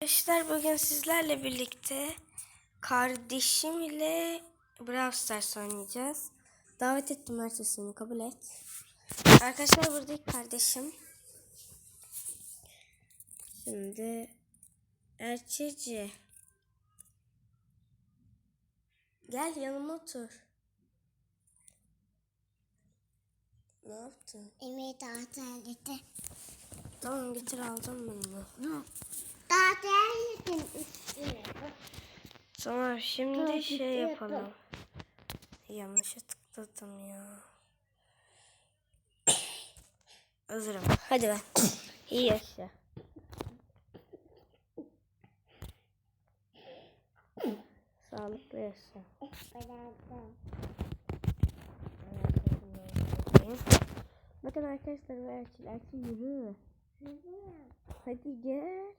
Arkadaşlar bugün sizlerle birlikte kardeşim ile Brawl Stars oynayacağız. Davet ettim herkesini kabul et. Arkadaşlar burada ilk kardeşim. Şimdi Erçeci. Gel yanıma otur. Ne yaptın? Evet tatilde. Tamam getir aldım ben bunu. Tatilde üstüne. Tamam şimdi Tamam, şey yapalım. Yanlışa tıkladım ya. Hazırım. Hadi ben. İyi yaşa. Sağlıklı yaşa. Bakın arkadaşlar Erçil. Erçil yürü. Hadi gel.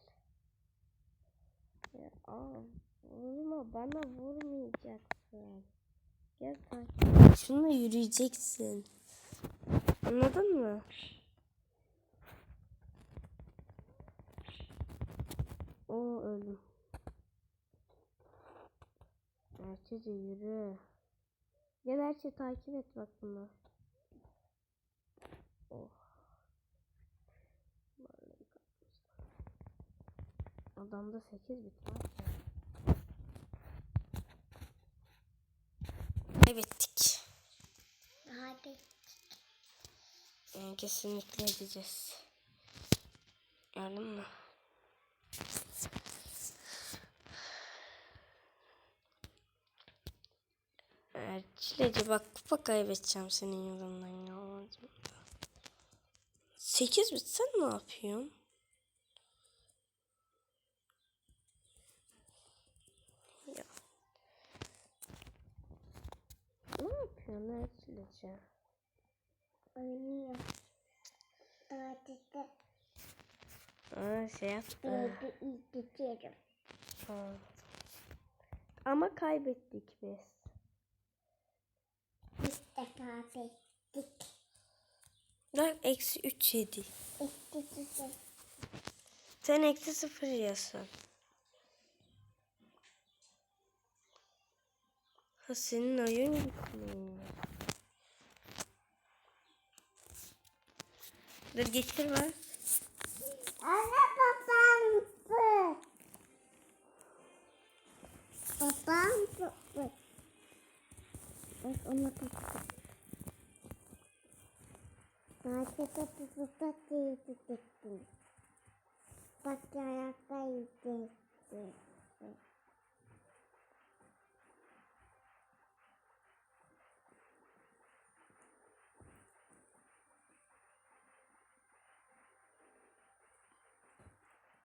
Aa, vurma bana vurmayacaksın. Gel takip. Şununla yürüyeceksin. Anladın mı? O öldüm. Erçece yürü. Gel Erçe takip et bak bunu. Oh. Adamda 8 bit var. Kaybettik. Hadi. Yani kesinlikle edeceğiz. Gördün mü? Erçileci bak kupa kaybedeceğim senin yüzünden ya. 8 bit sen ne yapıyorsun? Ya. Yapıyorsun Erçileci? Oynuyor. Tatilde. Aa şey yaptı. İzletiyorum. Tamam. Ama kaybettik biz. Bir defa bekledik. Bak eksi 3 yedi. İstetiyorum. Sen eksi 0 yiyorsun. Ha senin oyun gitmiyor. Dur getir bak. Anne babam bu. Babam bu. Bak ona bak. Bu tatlıya gittim. Bak ayakta yedi.